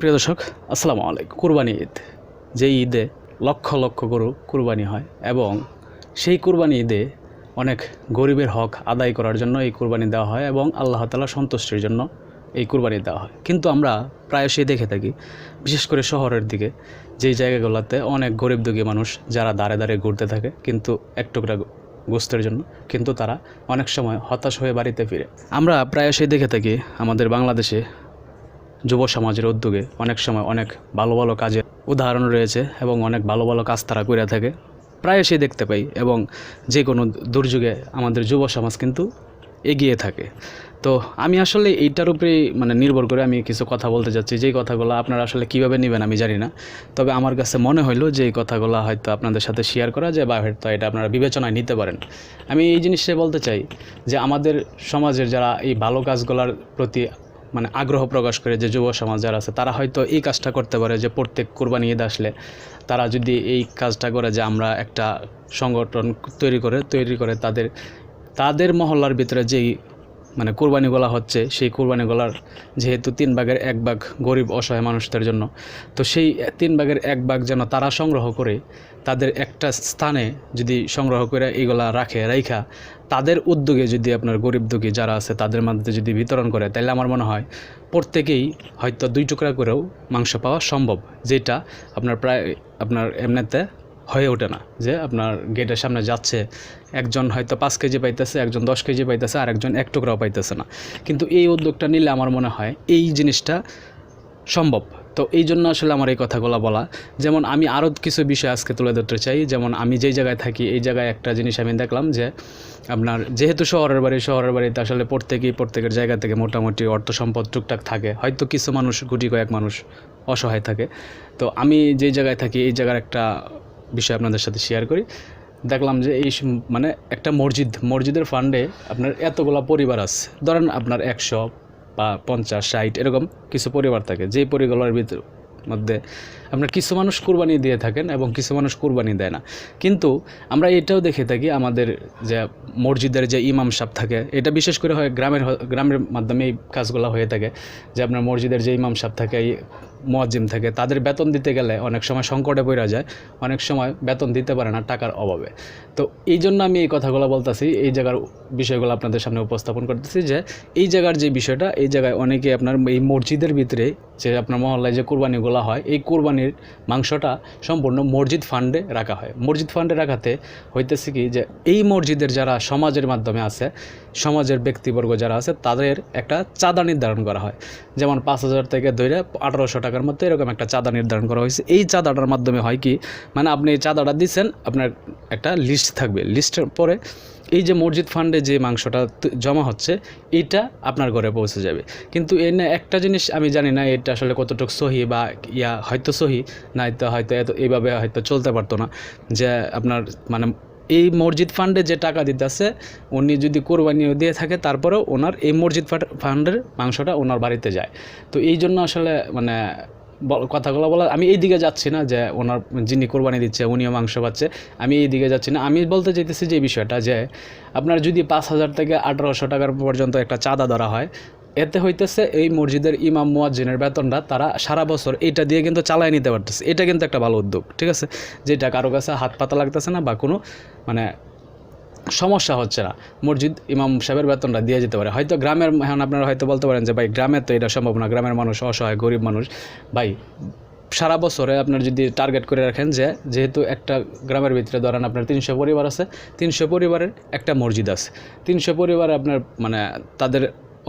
প্রিয় দর্শক, আসসালামু আলাইকুম। কুরবানি ঈদ। যে ঈদে লক্ষ লক্ষ গরু কুরবানি হয় এবং সেই কুরবানি ঈদে অনেক গরিবের হক আদায় করার জন্য এই কুরবানি দেওয়া হয় এবং আল্লাহ তালা সন্তুষ্টির জন্য এই কুরবানি দেওয়া হয়। কিন্তু আমরা প্রায়শই দেখে থাকি, বিশেষ করে শহরের দিকে, যেই জায়গাগুলোতে অনেক গরিব দুঃখী মানুষ, যারা দাঁড়ে দাঁড়িয়ে ঘুরতে থাকে, কিন্তু এক টুকরা গোস্তের জন্য, কিন্তু তারা অনেক সময় হতাশ হয়ে বাড়িতে ফিরে। আমরা প্রায়শই দেখে থাকি আমাদের বাংলাদেশে যুব সমাজের উদ্যোগে অনেক সময় অনেক ভালো ভালো কাজের উদাহরণ রয়েছে এবং অনেক ভালো ভালো কাজ তারা করে থাকে। প্রায়শই দেখতে পাই এবং যে কোনো দুর্যোগে আমাদের যুব সমাজ কিন্তু এগিয়ে থাকে। তো আমি আসলে এইটার উপরেই মানে নির্ভর করে আমি কিছু কথা বলতে চাচ্ছি যেই কথাগুলো আপনারা আসলে কীভাবে নেবেন আমি জানি না। তবে আমার কাছে মনে হইল যে এই কথাগুলো হয়তো আপনাদের সাথে শেয়ার করা যায় বা হয়তো এটা আপনারা বিবেচনায় নিতে পারেন। আমি এই জিনিসটা বলতে চাই যে আমাদের সমাজের যারা এই ভালো কাজগুলোর প্রতি মানে আগ্রহ প্রকাশ করে যে যুব সমাজ যারা আছে, তারা হয়তো এই কাজটা করতে পারে যে প্রত্যেক কোরবানি ঈদ আসলে তারা যদি এই কাজটা করে যে আমরা একটা সংগঠন তৈরি করে তৈরি করে তাদের তাদের মহল্লার ভিতরে যেই মানে কোরবানিগুলা হচ্ছে, সেই কোরবানিগুলার যেহেতু তিন ভাগের এক ভাগ গরিব অসহায় মানুষদের জন্য, তো সেই তিন ভাগের এক ভাগ যেন তারা সংগ্রহ করে, তাদের একটা স্থানে যদি সংগ্রহ করে এইগুলা রাখে, রাইখা, তাদের উদ্যোগে যদি আপনার গরিব দুঃখী যারা আছে তাদের মধ্যে যদি বিতরণ করে তাহলে আমার মনে হয় প্রত্যেকেই হয়তো দুই টুকরা করেও মাংস পাওয়া সম্ভব, যেটা আপনার প্রায়, আপনার এমনিতে হয়ে ওঠে না, যে আপনার গেটের সামনে যাচ্ছে, একজন হয়তো পাঁচ কেজি পাইতেছে, একজন দশ কেজি পাইতেছে, আর একজন এক টুকরাও পাইতেছে না। কিন্তু এই উদ্যোগটা নিলে আমার মনে হয় এই জিনিসটা সম্ভব। তো এই জন্য আসলে আমার এই কথাগুলো বলা, যেমন আমি আরও কিছু বিষয় আজকে তুলে ধরতে চাই, যেমন আমি যেই জায়গায় থাকি, এই জায়গায় একটা জিনিস আমি দেখলাম যে, আপনার যেহেতু শহরের বাড়ি, শহরের বাড়িতে আসলে প্রত্যেকেই প্রত্যেকের জায়গা থেকে মোটামুটি অর্থ সম্পদ টুকটাক থাকে, হয়তো কিছু মানুষ, গুটি কয়েক মানুষ অসহায় থাকে। তো আমি যেই জায়গায় থাকি, এই জায়গার একটা বিষয় আপনাদের সাথে শেয়ার করি। দেখলাম যে এই মানে একটা মসজিদ, মসজিদের ফান্ডে আপনার এতগুলা পরিবার আছে। ধরেন আপনার একশো বা পঞ্চাশ, ষাট, এরকম কিছু পরিবার থাকে। যেই পরিবারের ভিতর মধ্যে আপনার কিছু মানুষ কোরবানি দিয়ে থাকেন এবং কিছু মানুষ কোরবানি দেয় না। কিন্তু আমরা এটাও দেখে থাকি আমাদের যে মসজিদের যে ইমাম সাহেব থাকে, এটা বিশেষ করে হয় গ্রামের গ্রামের মাধ্যমে এই কাজগুলো হয়ে থাকে, যে আপনার মসজিদের যে ইমাম সাহেব থাকে, এই মোয়াজ্জিম থাকে, তাদের বেতন দিতে গেলে অনেক সময় সংকটে পড়া যায়, অনেক সময় বেতন দিতে পারে না টাকার অভাবে। তো এই জন্য আমি এই কথাগুলো বলতেছি, এই জায়গার বিষয়গুলো আপনাদের সামনে উপস্থাপন করতেছি যে এই জায়গার যে বিষয়টা, এই জায়গায় অনেকে আপনার এই মসজিদের ভিতরে যে আপনার মহল্লায় যে কোরবানিগুলো হয়, এই কোরবানির মাংসটা সম্পূর্ণ মসজিদ ফান্ডে রাখা হয়। মসজিদ ফান্ডে রাখাতে হইতেছে কি যে, এই মসজিদের যারা সমাজের মাধ্যমে আছে, সমাজের ব্যক্তিবর্গ যারা আছে, তাদের একটা চাঁদা নির্ধারণ করা হয়। যেমন পাঁচ হাজার থেকে ধরে আঠারোশো টাকার মধ্যে এরকম একটা চাঁদা নির্ধারণ করা হয়েছে। এই চাঁদাটার মাধ্যমে হয় কি মানে আপনি এই চাঁদাটা দিচ্ছেন আপনার একটা লিস্ট থাকবে। লিস্টের পরে এই যে মসজিদ ফান্ডে যে মাংসটা জমা হচ্ছে, এইটা আপনার ঘরে পৌঁছে যাবে। কিন্তু এর না একটা জিনিস আমি জানি না, এটা আসলে কতটুকু সহি বা ইয়া হয়তো সহি না তো হয়তো এত এইভাবে হয়তো চলতে পারতো না। যে আপনার মানে এই মসজিদ ফান্ডে যে টাকা দিতেছে, উনি যদি কোরবানিও দিয়ে থাকে, তারপরেও ওনার এই মসজিদ ফান্ডের মাংসটা ওনার বাড়িতে যায়। তো এই জন্য আসলে মানে কথাগুলো বলা আমি এই দিকে যাচ্ছি না যে ওনার যিনি কোরবানি দিচ্ছে, উনিও মাংস পাচ্ছে আমি এই দিকে যাচ্ছি না। আমি বলতে চাইতেছি যে বিষয়টা যে, আপনার যদি পাঁচ হাজার থেকে আঠারোশো টাকার পর্যন্ত একটা চাঁদা ধরা হয়, এতে হইতেছে এই মসজিদের ইমাম মুয়াজ্জিনের বেতনটা তারা সারা বছর এইটা দিয়ে কিন্তু চালায় নিতে পারতেছে। এটা কিন্তু একটা ভালো উদ্যোগ, ঠিক আছে? যেটা কারও কাছে হাত পাতা লাগতেছে না বা কোনো মানে সমস্যা হচ্ছে না। মসজিদ ইমাম সাহেবের বেতনটা দিয়ে যেতে পারে। হয়তো গ্রামের, এখন আপনারা হয়তো বলতে পারেন যে, ভাই গ্রামের তো এটা সম্ভব না। গ্রামের মানুষ অসহায়, গরিব মানুষ। ভাই, সারা বছরে আপনার যদি টার্গেট করে রাখেন যে, যেহেতু একটা গ্রামের ভিতরে ধরেন আপনার তিনশো পরিবার আছে, তিনশো পরিবারের একটা মসজিদ আছে। তিনশো পরিবারে আপনার মানে তাদের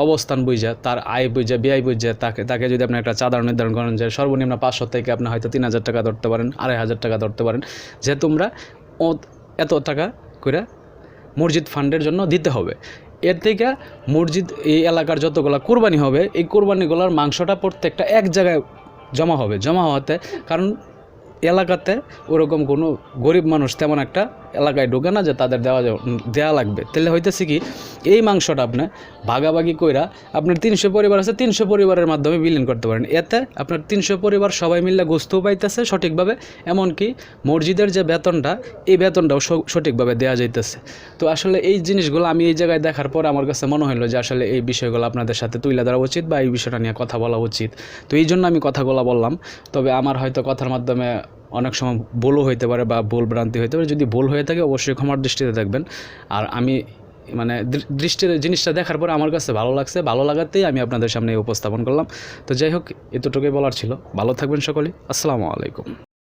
অবস্থান বুঝা, তার আয় বুঝা, ব্যয় বুঝা, তাকে তাকে যদি আপনি একটা চাঁদা নির্ধারণ করেন যে, সর্বনিম্ন পাঁচশো থেকে আপনি হয়তো তিন হাজার টাকা ধরতে পারেন, আড়াই হাজার টাকা ধরতে পারেন। যে তোমরা এত টাকা করে মসজিদ ফান্ডের জন্য দিতে হবে। এর থেকে মসজিদ, এই এলাকার যতগুলো কোরবানি হবে, এই কোরবানিগুলোর মাংসটা প্রত্যেকটা এক জায়গায় জমা হবে। জমা হওয়াতে, কারণ এলাকাতে ওরকম কোনো গরিব মানুষ তেমন একটা এলাকায় ঢোকে না যে তাদের দেওয়া দেওয়া লাগবে। তাহলে হইতেছে কি, এই মাংসটা আপনি ভাগাভাগি কইরা আপনার তিনশো পরিবার আছে, তিনশো পরিবারের মাধ্যমে বিলীন করতে পারেন। এতে আপনার তিনশো পরিবার সবাই মিলে গোস্তও পাইতেছে সঠিকভাবে, এমনকি মসজিদের যে বেতনটা, এই বেতনটাও সঠিকভাবে দেওয়া যাইতেছে। তো আসলে এই জিনিসগুলো আমি এই জায়গায় দেখার পর আমার কাছে মনে হলো যে আসলে এই বিষয়গুলো আপনাদের সাথে তুলে ধরা উচিত বা এই বিষয়টা নিয়ে কথা বলা উচিত। তো এই জন্য আমি কথাগুলো বললাম। তবে আমার হয়তো কথার মাধ্যমে অনেক সময় বোলও হইতে পারে বা বোল ভ্রান্তি হইতে পারে। যদি বোল হয়ে থাকে, অবশ্যই ক্ষমার দৃষ্টিতে দেখবেন। আর আমি মানে দৃষ্টির জিনিসটা দেখার পর আমার কাছে ভালো লাগছে। ভালো লাগাতেই আমি আপনাদের সামনে উপস্থাপন করলাম। তো যাই হোক, এতটুকুই বলার ছিল। ভালো থাকবেন সকলেই। আসসালামু আলাইকুম।